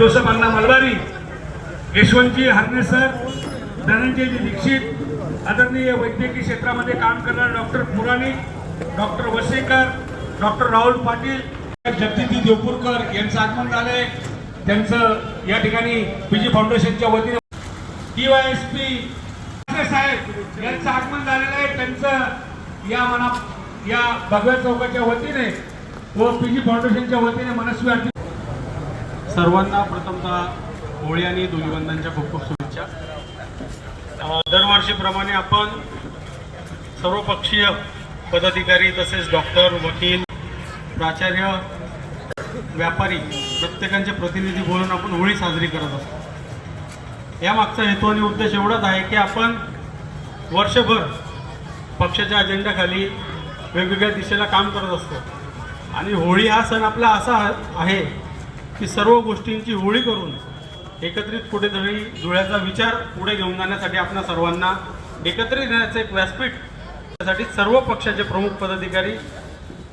Joseph Anna Malbari Yashwantji Harne sir Dhananjayji Dixit आदरणीय वैद्यकीय क्षेत्रामध्ये काम करणारे doctor Purani doctor Wasekar doctor Rahul Patil जगदीती Deopurkar यांचं आगमन झालंय. त्यांचं या ठिकाणी पीजी फाउंडेशनच्या वतीने डीवायएसपी साहेब यांचं आगमन झालेलं आहे. त्यांचं या मना या भगव्या चौकाच्या वतीने व पीजी फाउंडेशनच्या वतीने मनस्वी सर्वांना प्रथमतः होळी आणि धुलिवंदनच्या खूप खूप शुभेच्छा. दरवर्षीप्रमाणे आपण सर्वपक्षीय पदाधिकारी तसेच डॉक्टर वकील प्राचार्य व्यापारी प्रत्येकांचे प्रतिनिधी बोलून आपण होळी साजरी करत असतो. यामागचा हेतू आणि उद्देश एवढाच आहे की आपण वर्षभर पक्षाच्या अजेंड्याखाली वेगवेगळ्या दिशेला काम करत असतो. आणि होळी हा सण आपला असा आहे की सर्व गोष्टींची होळी करून एकत्रित कुठेतरी धुळ्याचा विचार पुढे घेऊन जाण्यासाठी आपल्या सर्वांना एकत्रित येण्याचं एक व्यासपीठ. त्यासाठी सर्व पक्षाचे प्रमुख पदाधिकारी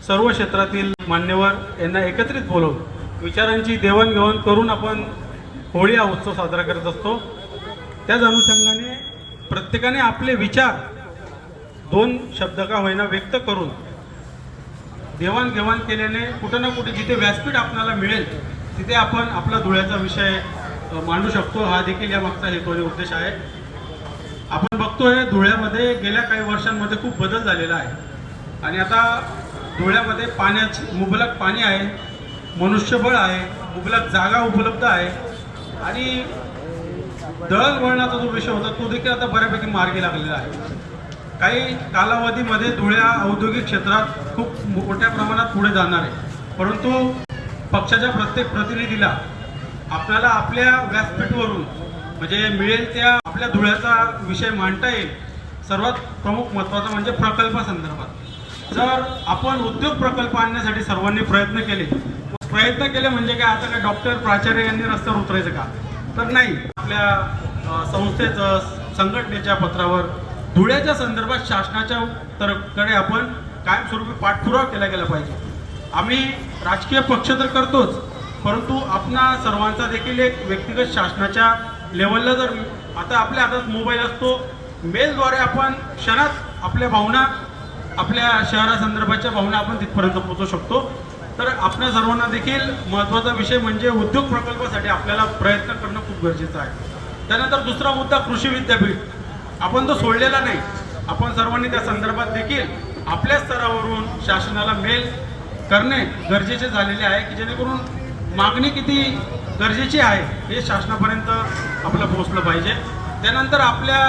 सर्व क्षेत्रातील मान्यवर यांना एकत्रित बोलवून विचारांची देवाणघेवाण करून आपण होळी हा उत्सव साजरा करत असतो. त्याच अनुषंगाने प्रत्येकाने आपले विचार दोन शब्द का होईना व्यक्त करून देवाणघेवाण केल्याने कुठं ना कुठे जिथे व्यासपीठ आपल्याला मिळेल तिथे आपण आपला धुळ्याचा विषय मांडू शकतो. हा देखील या मागचा हेतू उद्देश आहे. आपण बघतोय धुळ्यामध्ये गेल्या काही वर्षांमध्ये खूप बदल झालेला आहे. आणि आता धुळ्यामध्ये पाण्याची मुबलक पाणी आहे मनुष्यबळ आहे मुबलक जागा उपलब्ध आहे. आणि दळणवळणाचा जो विषय होता तो देखील आता बऱ्यापैकी मार्गी लागलेला आहे. काही कालावधीमध्ये धुळ्या औद्योगिक क्षेत्रात खूप मोठ्या प्रमाणात पुढे जाणार आहे. परंतु पक्षाच्या प्रत्येक प्रतिनिधीला आपल्याला आपल्या व्यासपीठवरून म्हणजे मिळेल त्या आपल्या धुळ्याचा विषय मांडता येईल. सर्वात प्रमुख महत्त्वाचा म्हणजे प्रकल्पासंदर्भात जर आपण उद्योग प्रकल्प आणण्यासाठी सर्वांनी प्रयत्न केले प्रयत्न केले म्हणजे काय? आता काय डॉक्टर प्राचार्य यांनी रस्त्यावर उतरायचं का? तर नाही. आपल्या संस्थेचं संघटनेच्या पत्रावर धुळ्याच्या संदर्भात शासनाच्या तर कडे आपण कायमस्वरूपी पाठपुरावा केला गेला पाहिजे. आम्ही राजकीय पक्ष तर करतोच परंतु आपणा सर्वांचा देखील एक व्यक्तिगत शासनाच्या लेवलला जर आता आपल्या हातात मोबाईल असतो मेलद्वारे आपण क्षणात आपल्या भावना आपल्या शहरासंदर्भाच्या भावना आपण तिथपर्यंत पोहोचू शकतो. तर आपल्या सर्वांना देखील महत्त्वाचा विषय म्हणजे उद्योग प्रकल्पासाठी आपल्याला प्रयत्न करणं खूप गरजेचं आहे. त्यानंतर दुसरा मुद्दा कृषी विद्यापीठ. आपण तो सोडलेला नाही. आपण सर्वांनी त्या संदर्भात देखील आपल्या स्तरावरून शासनाला मेल करणे गरजेचे झालेले आहे की जेणेकरून मागणी किती गरजेची आहे हे शासनापर्यंत आपलं पोहोचलं पाहिजे. त्यानंतर आपल्या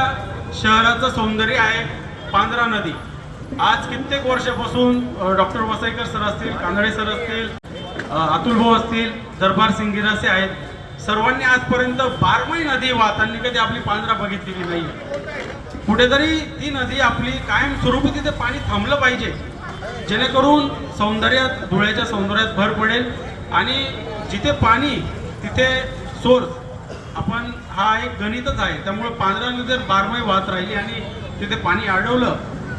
शहराचं सौंदर्य आहे पांढरा नदी. आज कित्येक वर्षापासून डॉक्टर वसईकर सर असतील कांदळे सर असतील अतुल भाऊ असतील दरबार सिंगीर असे आहेत. सर्वांनी आजपर्यंत बारमाही नदी वाहताना कधी आपली पांढरा बघितलेली नाही कुठेतरी ती नदी आपली कायम स्वरूपी तिथे पाणी थांबलं पाहिजे. जेणेकरून सौंदर्यात धुळ्याच्या सौंदर्यात भर पडेल आणि जिथे पाणी तिथे सोर्स आपण हा एक गणितच आहे. त्यामुळे पांढरा नदी जर वाहत राहिली आणि तिथे पाणी अडवलं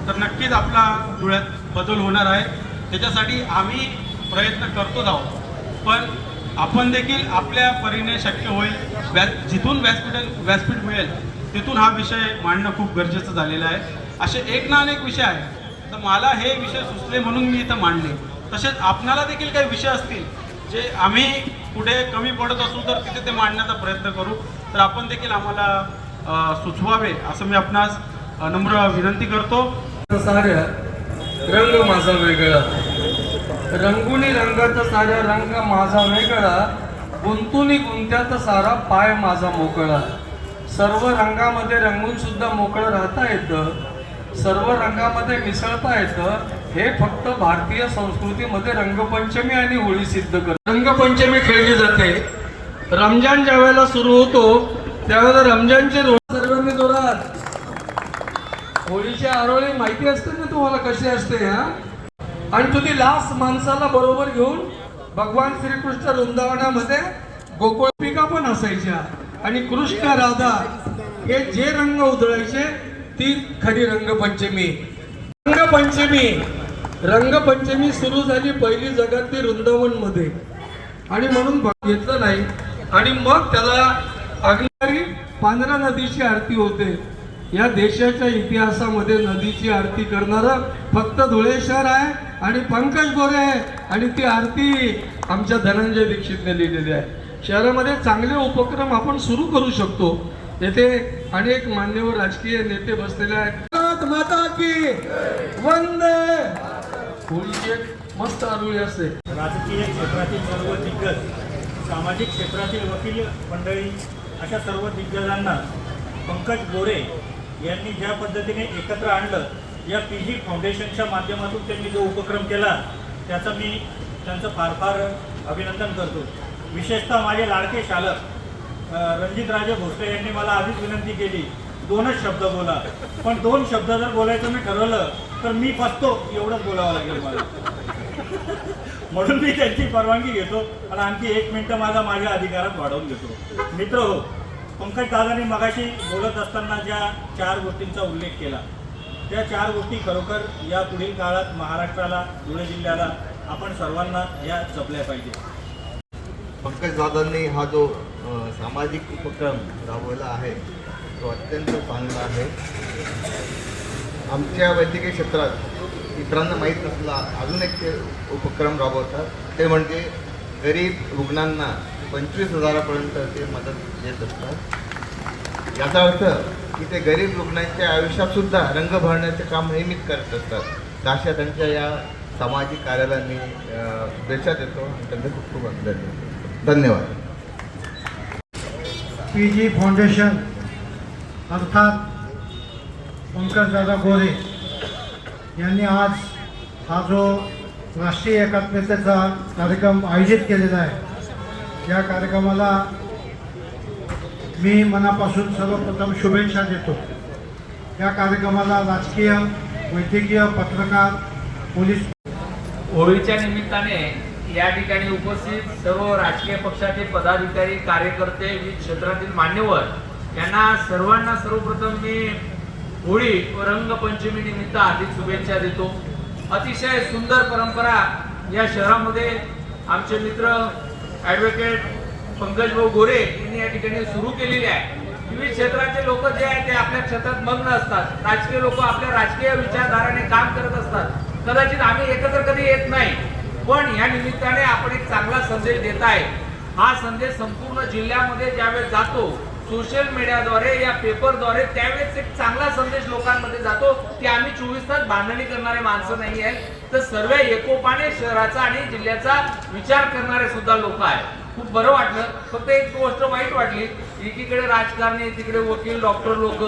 तर नक्कीच आपला धुळ्यात बदल होणार आहे. त्याच्यासाठी आम्ही प्रयत्न करतोच आहोत. पण आपण देखील आपल्या परीने शक्य होईल. व्या जिथून व्यासपीठ व्यासपीठ मिळेल तिथून हा विषय मांडणं खूप गरजेचं झालेलं आहे. असे एक ना अनेक विषय आहे तर मला हे विषय सुचले म्हणून मी इथं मांडले. तसेच आपणाला देखील काही विषय असतील जे आम्ही कुठे कमी पडत असू तर तिथे ते मांडण्याचा प्रयत्न करू. तर आपण देखील आम्हाला सुचवावे असं मी आपणास नम्र विनंती करतो. साऱ्या रंग माझा वेगळा. रंगुनी रंगाचा साऱ्या रंग माझा वेगळा. गुंतुनी गुंत्यात सारा पाय माझा मोकळा. सर्व रंगामध्ये रंगून सुद्धा मोकळं राहता येतं. सर्व रंगामध्ये मिसळता येतं. हे फक्त भारतीय संस्कृतीमध्ये रंगपंचमी आणि होळी सिद्ध करत. रंगपंचमी खेळली जाते. रमजान ज्या वेळेला सुरू होतो त्यावेळेला रमजानचे सर्वांनी जोरात. होळीची आरोळी माहिती असते ना तुम्हाला कशी असते हा? आणि तुम्ही लास्ट माणसाला बरोबर घेऊन भगवान श्रीकृष्ण वृंदावनामध्ये गोकुळपिका पण असायच्या. आणि कृष्ण राधा हे जे रंग उधळायचे ती खरी रंगपंचमी. रंगपंचमी. रंगपंचमी सुरू झाली पहिली जगातली वृंदावनमध्ये आणि म्हणून घेतलं नाही. आणि मग त्याला अगणारी पांढरा नदीची आरती होते. या देशाच्या इतिहासामध्ये नदीची आरती करणारं फक्त धुळे शहर आहे आणि पंकज गोरे आहे. आणि ती आरती आमच्या धनंजय दीक्षितने लिहिलेली आहे. शहरामध्ये चांगले उपक्रम आपण सुरू करू शकतो. येथे अनेक मान्यवर राजकीय नेते बसलेले आहेत. माता की वंदे! होळीची एक मस्त आरुळी असते. राजकीय क्षेत्रातील सर्व दिग्गज सामाजिक क्षेत्रातील वकील मंडळी अशा सर्व दिग्गजांना पंकज गोरे यांनी ज्या पद्धतीने एकत्र आणलं या पी जी फाउंडेशनच्या माध्यमातून त्यांनी जो उपक्रम केला त्याचं मी त्यांचं फार फार अभिनंदन करतो. विशेषतः माझे लाडके शालक रणजित राजे भोसले यांनी मला आधीच विनंती केली दोनच शब्द बोला. पण दोन शब्द जर बोलायचं मी ठरवलं तर मी फसतो एवढंच बोलावं लागेल मला. म्हणून मी त्यांची परवानगी घेतो आणि आणखी एक मिनिटं माझा माझ्या अधिकारात वाढवून घेतो मित्र हो पंकज दादांनी मगाशी बोलत असताना ज्या चार गोष्टींचा उल्लेख केला त्या चार गोष्टी खरोखर या पुढील काळात महाराष्ट्राला धुळे जिल्ह्याला आपण सर्वांना या जपल्या पाहिजे. पंकज दादांनी हा जो सामाजिक उपक्रम राबवला आहे. तो अत्यंत चांगला आहे. आमच्या वैद्यकीय क्षेत्रात इतरांना माहीत नसला अजून एक ते उपक्रम राबवतात. ते म्हणजे गरीब रुग्णांना पंचवीस हजारापर्यंत ते मदत देत असतात. याचा अर्थ की ते गरीब रुग्णांच्या आयुष्यातसुद्धा रंग भरण्याचे काम नेहमीच करत असतात. अशा त्यांच्या या सामाजिक कार्याला मी अ, शुभेच्छा देतो आणि त्यांचे खूप खूप अभिनंदन. धन्यवाद. पी जी फाउंडेशन अर्थात पंकजदादा गोरे यांनी आज हा जो राष्ट्रीय एकात्मतेचा कार्यक्रम आयोजित केलेला आहे या कार्यक्रमाला मी मनापासून सर्वप्रथम शुभेच्छा देतो. या कार्यक्रमाला राजकीय वैद्यकीय पत्रकार पोलीस होळीच्या निमित्ताने या ठिकाणी उपस्थित सर्व राजकीय पक्षाचे पदाधिकारी कार्यकर्ते विविध क्षेत्रातील मान्यवर यांना सर्वांना सर्वप्रथम मी होळी व रंगपंचमी निमित्त हार्दिक शुभेच्छा देतो. अतिशय सुंदर परंपरा या शहरामध्ये आमचे मित्र ॲडव्होकेट पंकज भाऊ गोरे यांनी या ठिकाणी सुरू केलेली आहे. विविध क्षेत्राचे लोक जे आहेत ते आपल्या क्षेत्रात मग्न असतात. राजकीय लोक आपल्या राजकीय विचारधाराने काम करत असतात. कदाचित आम्ही एकत्र कधी येत नाही. पण या निमित्ताने आपण एक चांगला संदेश देत आहे. हा संदेश संपूर्ण जिल्ह्यामध्ये ज्यावेळेस जातो सोशल मीडियाद्वारे या पेपरद्वारे त्यावेळेस एक चांगला संदेश लोकांमध्ये जातो. की आम्ही चोवीस तास बांधणी करणारे माणसं नाही आहेत. तर सर्व एकोपाने शहराचा आणि जिल्ह्याचा विचार करणारे सुद्धा लोक आहेत. खूप बरं वाटलं. फक्त एक गोष्ट वाईट वाटली एकीकडे राजकारणी तिकडे वकील डॉक्टर लोक.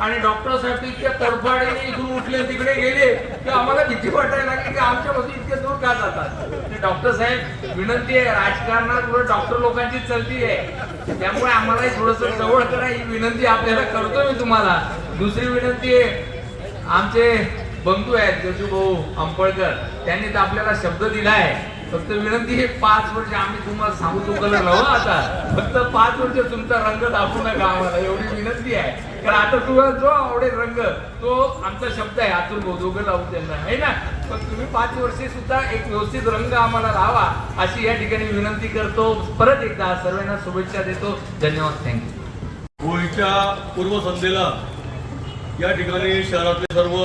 आणि डॉक्टर साहेब इतक्या तडफाडीने इथून उठले तिकडे गेले की आम्हाला भीती वाटायला लागली की आमच्यापासून इतके दूर का जातात? डॉक्टर साहेब विनंती आहे राजकारणात उलट डॉक्टर लोकांची चलती आहे. त्यामुळे आम्हालाही थोडस जवळ करा ही विनंती आपल्याला करतो मी तुम्हाला. दुसरी विनंती आहे आमचे बंधू आहेत जजू भाऊ अंपळकर त्यांनी तर आपल्याला शब्द दिलाय. फक्त विनंती आहे पाच वर्ष आम्ही तुम्हाला सांगू चुकलं राहू आता फक्त पाच वर्ष तुमचा रंग दाखवू नका आम्हाला एवढी विनंती आहे. कारण आता तुम्हाला जो आवडेल रंग तो आमचा शब्द आहे आतून दोघं लावू त्यांना आहे ना? पण तुम्ही पाच वर्षे सुद्धा एक व्यवस्थित रंग आम्हाला लावा अशी या ठिकाणी विनंती करतो. परत एकदा सर्वांना शुभेच्छा देतो. धन्यवाद थँक्यू होळीच्या पूर्वसंध्येला या ठिकाणी शहरातले सर्व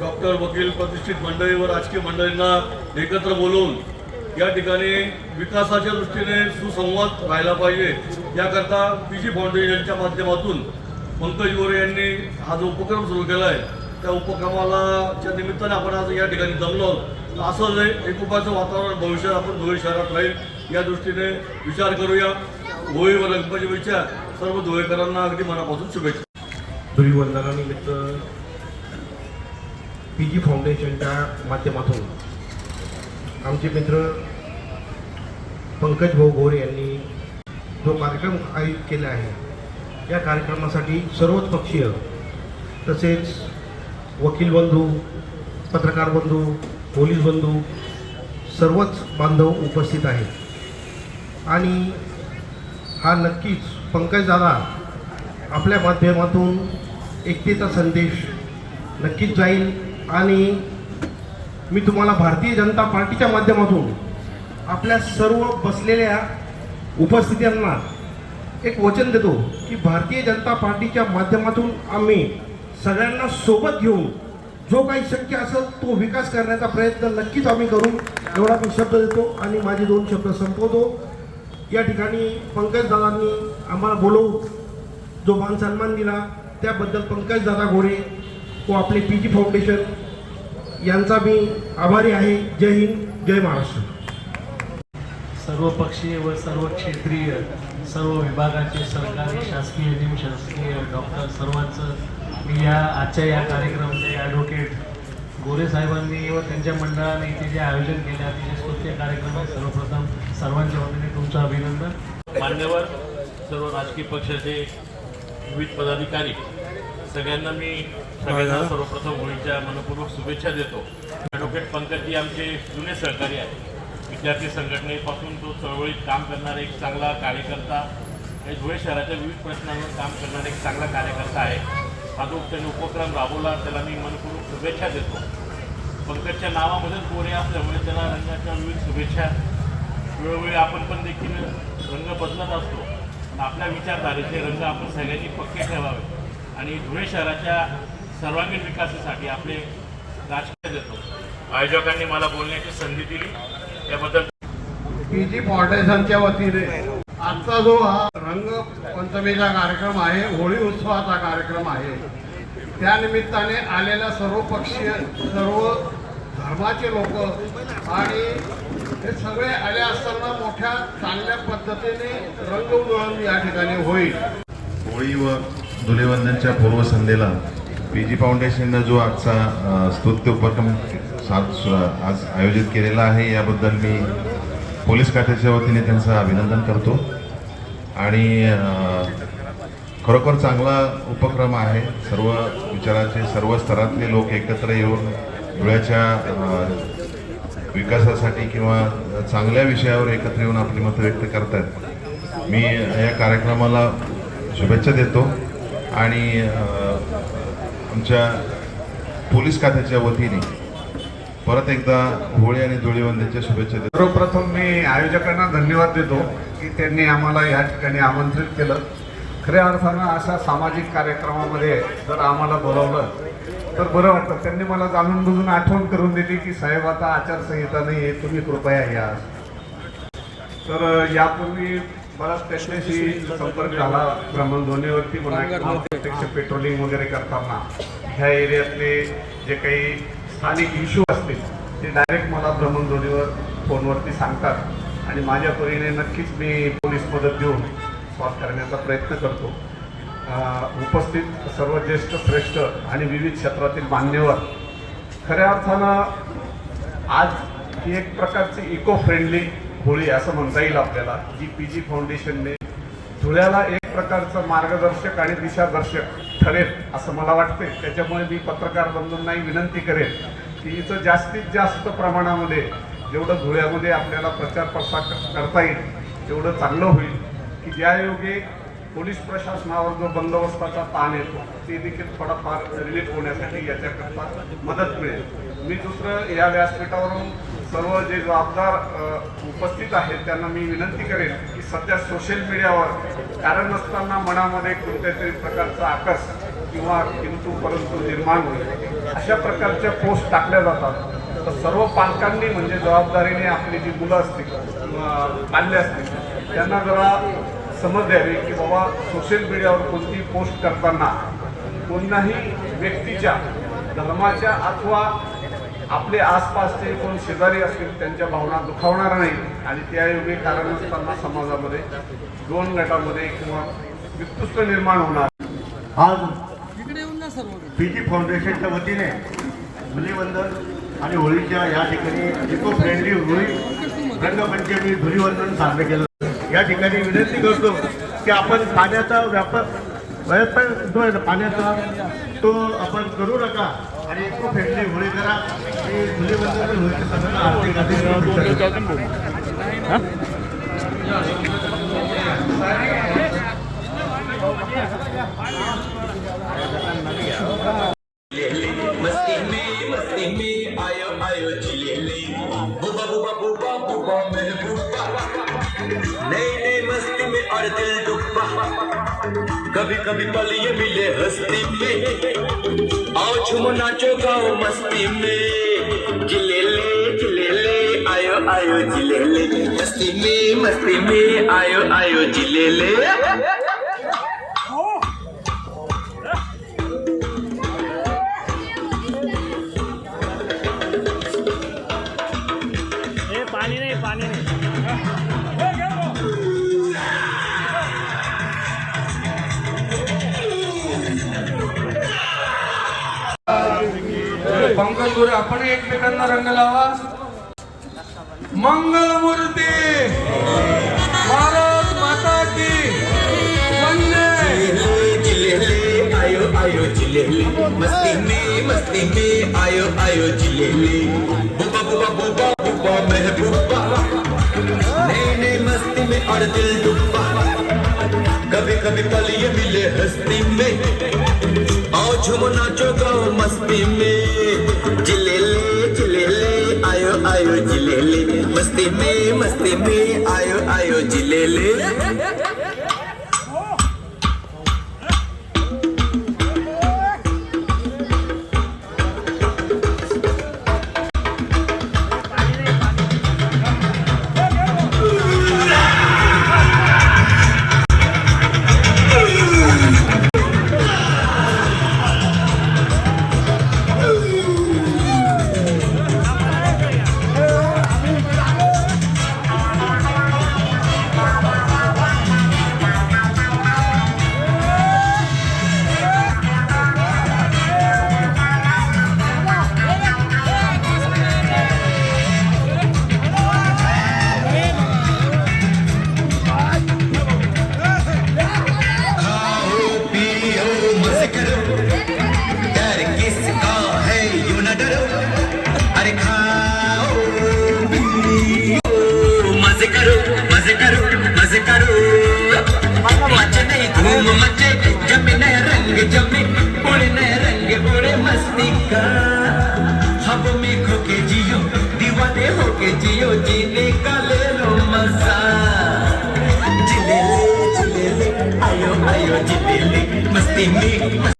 डॉक्टर वकील प्रतिष्ठित मंडळी व राजकीय मंडळींना एकत्र बोलवून या ठिकाणी विकासाच्या दृष्टीने सुसंवाद राहिला पाहिजे. याकरता पी जी फाउंडेशनच्या माध्यमातून पंकज गोरे यांनी हा जो उपक्रम सुरू केला आहे त्या उपक्रमाला च्या निमित्ताने आपण आज या ठिकाणी जमलो असं जे एकोपाचं वातावरण भविष्यात आपण धुळे शहरात राहील या दृष्टीने विचार करूया. होळी व रंगपंचमीच्या सर्व धुळेकरांना अगदी मनापासून शुभेच्छा. धुलीवंदनानिमित्त पी जी फाउंडेशनच्या माध्यमातून आमचे मित्र पंकज भाऊ गोरे यांनी जो कार्यक्रम आयोजित केला आहे या कार्यक्रमासाठी सर्वच पक्षीय तसेच वकील बंधू पत्रकार बंधू पोलीस बंधू सर्वच बांधव उपस्थित आहेत. आणि हा नक्कीच पंकज दादा आपल्या माध्यमातून एकतेचा संदेश नक्कीच जाईल. आणि मी तुम्हाला भारतीय जनता पार्टीच्या माध्यमातून आपल्या सर्व बसलेल्या उपस्थितांना एक वचन देतो की भारतीय जनता पार्टीच्या माध्यमातून आम्ही सगळ्यांना सोबत घेऊन जो काही शक्य असेल तो विकास करण्याचा प्रयत्न नक्कीच आम्ही करू एवढा मी शब्द देतो आणि माझे दोन शब्द संपवतो. या ठिकाणी पंकज दादांनी आम्हाला बोलवून जो मान सन्मान दिला त्याबद्दल पंकज दादा गोरे व आपले पी जी फाउंडेशन यांचा मी आभारी आहे. जय हिंद जय महाराष्ट्र. सर्वपक्षीय व सर्व क्षेत्रीय सर्व विभागाचे सरकारी शासकीय निमशासकीय डॉक्टर सर्वांचं मी या आजच्या या कार्यक्रमाचे ॲडव्होकेट गोरे साहेबांनी व त्यांच्या मंडळाने इथे जे आयोजन केले अतिशय स्तुत्य कार्यक्रम आहे. सर्वप्रथम सर्वांच्या वतीने तुमचं अभिनंदन. मान्यवर सर्व राजकीय पक्षाचे विविध पदाधिकारी सगळ्यांना मी सगळ्यांना सर्वप्रथम होळीच्या मनपूर्वक शुभेच्छा देतो. ॲडव्होकेट पंकजजी आमचे जुने सहकारी आहेत. विद्यार्थी संघटनेपासून तो चळवळीत काम करणारा एक चांगला कार्यकर्ता हे धुळे शहराच्या विविध प्रश्नांवर काम करणारा एक चांगला कार्यकर्ता आहे. हा जो त्यांनी उपक्रम राबवला त्याला मी मनपूर्वक शुभेच्छा देतो. पंकजच्या नावामध्येच गोरे असल्यामुळे त्याला रंगाच्या विविध शुभेच्छा. वेळोवेळी आपण पण देखील रंग बदलत असतो. आपल्या विचारधारेचे रंग आपण सगळ्यांनी पक्के ठेवावे. आणि धुळे शहराच्या सर्वांगीण विकासासाठी आपले राजकीय देतो आयोजकांनी मला बोलण्याची संधी दिली. त्याबद्दल पी जी फाउंडेशनच्या वतीने आजचा जो हा रंग पंचमीचा कार्यक्रम आहे होळी उत्सवाचा कार्यक्रम आहे त्यानिमित्ताने आलेल्या सर्व पक्षीय सर्व धर्माचे लोक आणि हे सगळे आले असताना मोठ्या चांगल्या पद्धतीने रंग उधळून या ठिकाणी होईल. होळी व धुलेवंदनच्या पूर्वसंध्येला पी जी फाउंडेशननं जो आजचा स्तुत्य उपक्रम सात आज आयोजित केलेला आहे याबद्दल मी पोलीस खात्याच्या वतीने त्यांचं अभिनंदन करतो. आणि खरोखर चांगला उपक्रम आहे. सर्व विचाराचे सर्व स्तरातले लोक एकत्र येऊन धुळ्याच्या विकासासाठी किंवा चांगल्या विषयावर एकत्र येऊन आपली मतं व्यक्त करतात मी या कार्यक्रमाला शुभेच्छा देतो. आणि आमच्या पोलीस खात्याच्या वतीने परत एकदा होळी आणि धुळीवंदीच्या शुभेच्छा देतो. सर्वप्रथम मी आयोजकांना धन्यवाद देतो की त्यांनी आम्हाला या ठिकाणी आमंत्रित केलं. खऱ्या अर्थानं अशा सामाजिक कार्यक्रमामध्ये जर आम्हाला बोलावलं तर बरं वाटतं. त्यांनी मला जाणून बुजून आठवण करून दिली की साहेब आता आचारसंहिता नाही आहे तुम्ही कृपया या. तर यापूर्वी बराच त्यांच्याशी संपर्क झाला. भ्रमणध्वनीवरती प्रत्यक्ष पेट्रोलिंग वगैरे करताना ह्या एरियातले जे काही स्थानिक इश्यू असतील ते डायरेक्ट मला भ्रमणध्वनीवर फोनवरती सांगतात. आणि माझ्या परीने नक्कीच मी पोलीस मदत देऊन सॉल्व करण्याचा प्रयत्न करतो. उपस्थित सर्व ज्येष्ठ श्रेष्ठ आणि विविध क्षेत्रातील मान्यवर खऱ्या अर्थानं आज ही एक प्रकारची इको फ्रेंडली होळी असं म्हणता येईल आपल्याला जी पी जी फाउंडेशनने धुळ्याला एक प्रकारचं मार्गदर्शक आणि दिशादर्शक ठरेल असं मला वाटते त्याच्यामुळे मी पत्रकार बंधूंनाही विनंती करेन की इथं जास्तीत जास्त प्रमाणामध्ये जेवढं धुळ्यामध्ये आपल्याला प्रचार प्रसार करता येईल तेवढं चांगलं होईल की ज्या योगे पोलीस प्रशासनावर जो बंदोबस्ताचा ताण येतो ते देखील थोडाफार रिलीफ होण्यासाठी याच्याकरता मदत मिळेल. मी दुसरं या व्यासपीठावरून सर्व जे जबाबदार उपस्थित आहेत त्यांना मी विनंती करेन की सध्या सोशल मीडियावर कारण नसताना मनामध्ये कोणत्या तरी प्रकारचा आकस किंवा किंतु परंतु निर्माण होईल. अशा प्रकारच्या पोस्ट टाकल्या जातात. तर सर्व पालकांनी म्हणजे जबाबदारीने आपली जी मुलं असतील किंवा बाल्य असतील त्यांना जरा समज द्यावी की बाबा सोशल मीडियावर कोणती पोस्ट करताना कोणाही व्यक्तीच्या धर्माच्या अथवा आपले आसपासचे कोण शेजारी असतील त्यांच्या भावना दुखावणार नाही. आणि त्यायोगे कारण नसताना समाजामध्ये दोन गटामध्ये किंवा विकृष्ट निर्माण होणार. आज पी जी फाउंडेशनच्या वतीने धुलीवंदन आणि होळीच्या या ठिकाणी इको फ्रेंडली होळी रंगपंचमी धुलीवंदन साजरं केलं या ठिकाणी विनंती करतो की आपण पाण्याचा व्यापार व्यापार पाण्याचा तो आपण करू नका. आणि इको फेटली होळी करा. की धुलीवंदन आणि होळीच्या सणाला आर्थिक नाचो गाओ मस्ती में। जिले ले आयो आयो जिले ले मस्ती में मस्ती में आयो आयो जिले ले पंकज आपण एकमेकांना रंग लावा. मंगलमूर्ती. भारत माता की. जिले आयो आयो जिले मस्ती में मस्ती में आयो आयो जिलेले बुबा बुबा बुबा बुबा महबूबा. नई नई मस्ती में और दिल कभी कभी पल ये मिले हस्ती में. झूमो नाचो गाओ मस्ती में. जिलेले जिलेले आयो आयो जिलेले. मस्ती में मस्ती में आयो आयो जिलेले. ले मस्ती में हे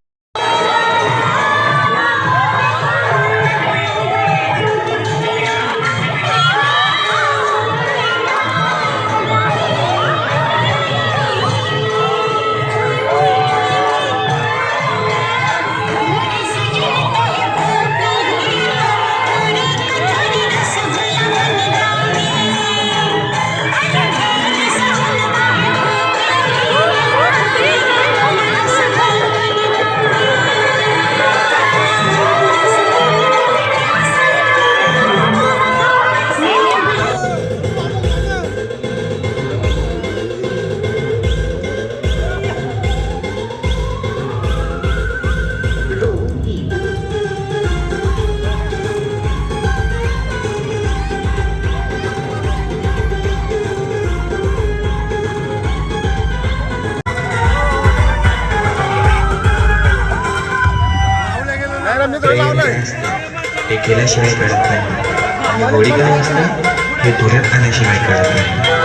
केल्याशिवाय कळत नाही. आणि होळी काय असतं हे धुऱ्यात आल्याशिवाय कळत नाही.